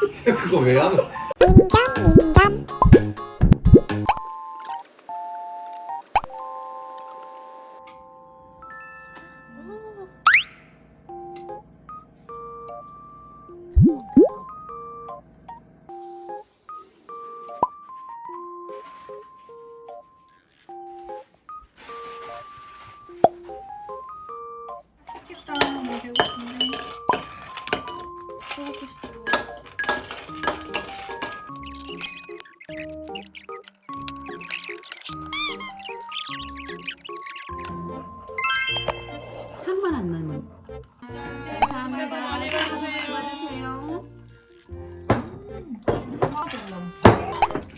그거 왜 하는? 맛있겠다.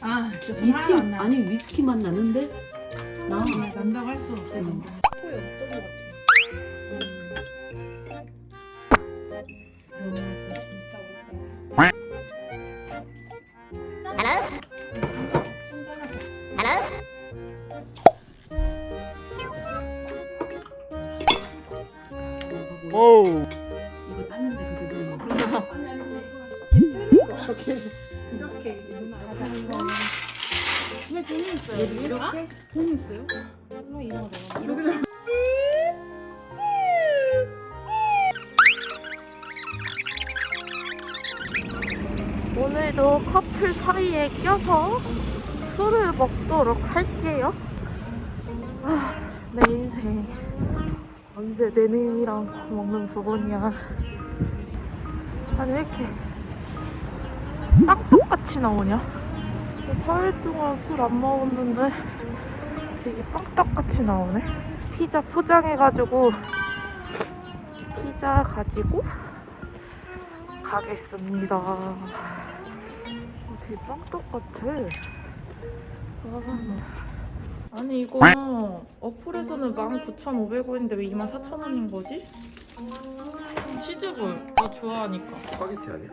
아, 진짜 위스키 정말 안 나. 아니 위스키 맛 나는데 나 아, 난다고 할 수 없어. 음. 같아. 먹어보고 이거 땄는데 그게 너무 이렇게 이렇게 하는 거. 근데 재미있어요. 이렇게? 재미있어요? 그럼 이거 내가 이렇게 오늘도 커플 사이에 껴서 술을 먹도록 할게요. 아, 내 인생 언제 내 님이랑 먹는 부분이야. 아니 왜 이렇게 딱 똑같이 나오냐? 4일 동안 술 안 먹었는데 되게 빵떡같이 나오네. 피자 포장해가지고 피자 가지고 가겠습니다. 어, 되게 빵떡 같아. 아, 아니 이거 어플에서는 19,500원인데 왜 24,000원인 거지? 치즈볼 너 좋아하니까 스파게티 아니야?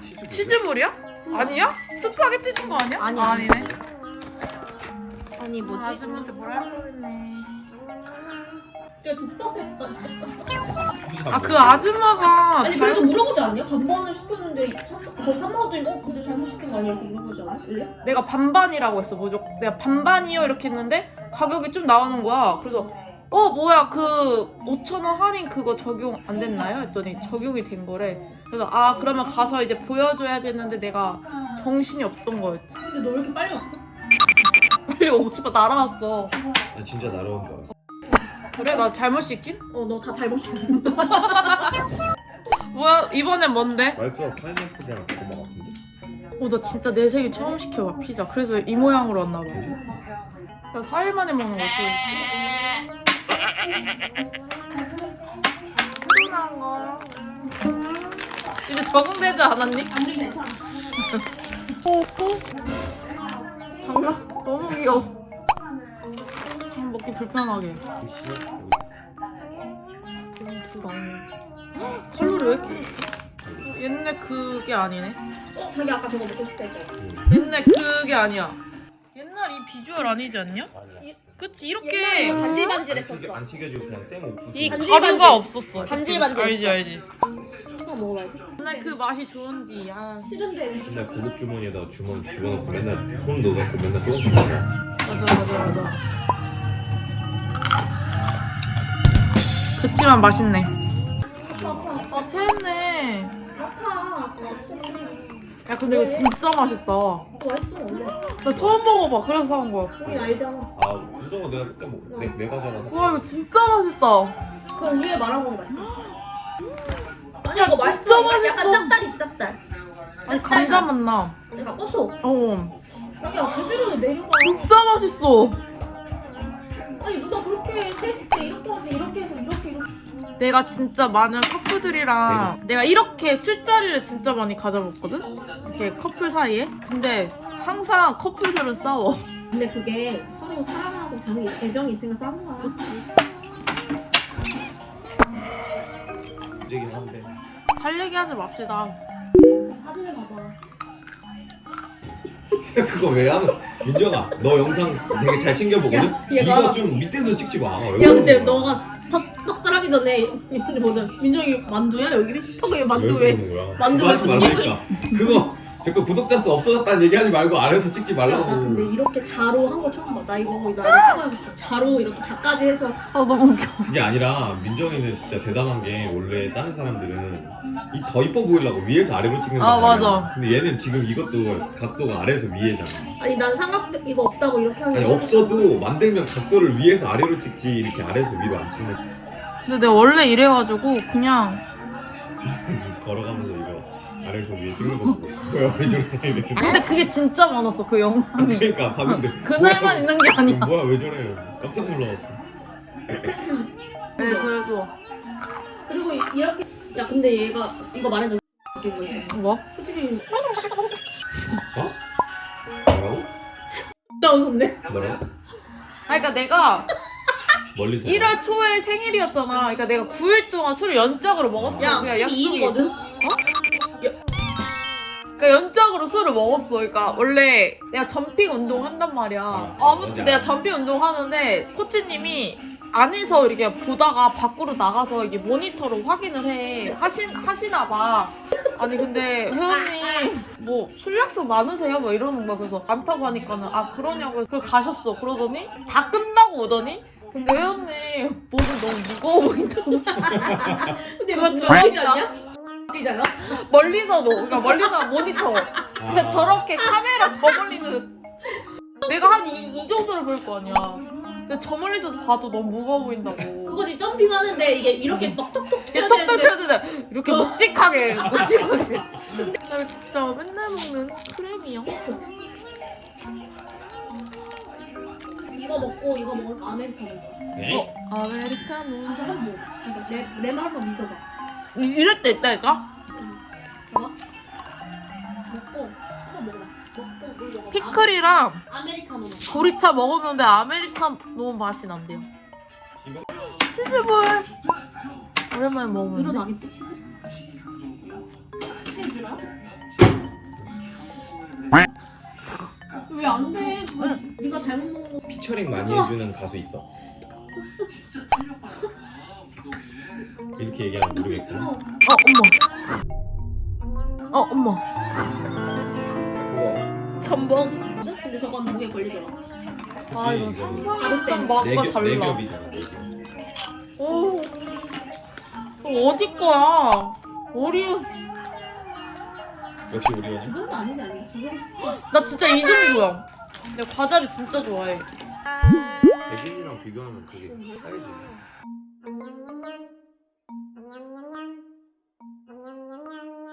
치즈. 치즈볼이야? 아니야? 스파게티 준 거 아니야? 아니야. 아, 아니네 아니 뭐지? 아줌마한테 뭐라 할 뻔했네. 아그 아줌마가 아니 그래도 물어보지 않냐? 반반을 시켰는데 삼- 거의 3만 원 이거 근데 잘못 시킨 거 아니야? 이렇게 물어보지 않아? 원래? 내가 반반이라고 했어 무조건 내가 반반이요 이렇게 했는데 가격이 좀 나오는 거야 그래서 어 뭐야 그 5천 원 할인 그거 적용 안 됐나요? 했더니 적용이 된 거래 그래서 아 그러면 가서 이제 보여줘야지 했는데 내가 정신이 없던 거였지 근데 너 왜 이렇게 빨리 왔어? 빨리 오고 싶어 날아왔어 나 진짜 날아온 줄 알았어. 그래 나 잘못 시킨? 어 너 다 잘못 시킨 거. 뭐야 이번엔 뭔데? 말투가 파인애플이랑 그거 같은데. 어 나 진짜 내 생일 처음 시켜 봐 피자 그래서 이 모양으로 왔나 봐. 나 4일 만에 먹는 거. 이제 적응되지 않았니? 장난 너무 귀여워. 음, 먹기 불편하게. 헉, 칼로리 왜 이렇게? 옛날 그게 아니네. 어 자기 아까 저거 먹고 싶다 했어. 옛날 그게 아니야. 옛날 이 비주얼 아니지 않냐? 아니야. 그치 이렇게 옛날에 안, 반질반질했었어. 튀겨, 안 튀겨지고 그냥 생 옥수수. 이 반질, 가루가 반질. 없었어. 그치, 반질반질 그치, 알지 했어. 알지. 한번 먹어봐야지. 옛날 그 맛이 좋은디. 아 싫은데. 맨날 고급 주머니에다가 주머니 집어넣고 맨날 손 넣어갖고 맨날 조금씩 먹어. 맞아 맞아 맞아. 그치만 맛있네. 아 체했네. 아파. 야 근데 이거 진짜 맛있다. 맛있어 원래. 나 처음 먹어봐. 그래서 사온 거야. 우린 알잖아. 아, 그거 내가 그때 뭐, 내, 내가 자라서. 와 이거 진짜 맛있다. 그럼 위에 말한 거는 맛있어. 아니 야, 이거 진짜 맛있어. 맛있어. 약간 짭다리 짭달. 아니 감자 맛 나. 약간 고소. 어 야 제대로 내려가. 진짜 맛있어. 아니 누가 그렇게 테스트 때 이렇게 하지 이렇게 해서 이렇게 이렇게. 내가 진짜 많은 커플들이랑 내가 이렇게 술자리를 진짜 많이 가져봤거든? 이렇게 커플 사이에? 근데 항상 커플들은 싸워. 근데 그게 서로 사랑하고 자기 애정이 있으니까 싸는 거야. 문제긴 한데. 살 얘기 하지 맙시다. 사진을 봐봐. 그거 왜 하는? 민정아, 너 영상 되게 잘 챙겨보거든. 야, 얘가- 이거 좀 밑에서 찍지 마. 왜야 근데? 너가 더 떡살하기 전에 뭐는 민정이 만두야 여기? 턱에 만두 왜 왜? 그러는 거야? 만두 그거 하지 왜 말라니까. 그거 자꾸 구독자 수 없어졌다는 얘기하지 말고 아래서 찍지 나 말라고. 근데 이렇게 자로 한 거 처음 봐. 나 이거 나 이거 찍어야겠어. 자로 이렇게 자까지 해서 아 너무 웃겨. 그게 아니라 민정이는 진짜 대단한 게 원래 다른 사람들은 이 더 이뻐 보이려고 위에서 아래로 찍는 아, 거잖아. 맞아. 근데 얘는 지금 이것도 각도가 아래에서 위에잖아. 아니 난 삼각 이거 없다고 이렇게 하는 아니 거 없어도 만들면 각도를 위에서 아래로 찍지 이렇게 아래에서 위로 안 찍는 근데 내가 원래 이래가지고 그냥 걸어가면서 이거 아래에서 위에 찍는 거 보고 뭐야 왜 저래 이래. 근데 그게 진짜 많았어 그 영상이. 그러니까 봤는데 그날만 뭐야, 있는 게 아니야. 뭐야 왜 저래 깜짝 놀라웠어 네, 그래도 그리고 이- 이렇게 야 근데 얘가 이거 말해줘 웃긴 거 있어. 뭐? 솔직히 어? 뭐라고? 나 웃었네. 뭐라고? 아 그러니까 내가 멀리서 1월 초에 생일이었잖아. 그러니까 내가 9일 동안 술을 연짝으로 먹었어. 야 그냥 약속이. 12일이거든. 그러니까 연짝으로 술을 먹었어. 그러니까 원래 내가 점핑 운동 한단 말이야. 아, 아무튼 내가 알아. 점핑 운동 하는데 코치님이 안에서 이렇게 보다가 밖으로 나가서 이게 모니터로 확인을 해 하신 하시나 봐. 아니 근데 회원님 뭐 술 약속 많으세요? 뭐 이러는 거야. 그래서 많다고 하니까는 아 그러냐고 그걸 가셨어. 그러더니 다 끝나고 오더니 근데 회원님 목이 너무 무거워 보인다고 근데 그거 이거? 웃기지 않냐? 웃기지 않아? 멀리서도 그러니까 멀리서 모니터 그러니까 저렇게 카메라 저 멀리는 내가 한 이 이 정도를 볼 거 아니야. 근데 저 멀리서 봐도 너무 무거워 보인다고. 그거지 점핑하는데 이게 이렇게 막 톡톡 이게 쳐야 톡톡 되는데 쳐야 되는데 이렇게 묵직하게 묵직하게. 나 진짜 맨날 먹는 크림이야. 이거 먹고 이거 먹을까 아메리카노. 네? 어 아메리카노. 진짜 한번 먹어. 진짜 내내 말 한번 믿어봐. 이- 이럴 때 있다니까. 봐봐. 먹고 한번 먹어봐. 먹고 물 먹어. 피클이랑 아메리카노 먹어. 보리차 먹었는데 아메리카노 맛이 난대요. 치즈볼. 오랜만에 먹었는데. 늘어나겠지 치즈? 치즈라? 왜안 돼? 그거 네가 잘못 거. 피처링 많이 해주는 가수 있어? 이렇게 얘기하면 모르겠구나 어 엄마. 어 엄마. 그거. 근데 저건 목에 걸리더라. 아 이거 그치, 이거. 삼성이랑 맛과 내겹, 달라. 내겹이잖아 내겹 오. 이거 어디 거야? 오리온. 역시 우리 연이 그건 아니지 않냐? 나 진짜 이 정도야. 내가 과자를 진짜 좋아해. 백인이랑 비교하면 그게 하얘지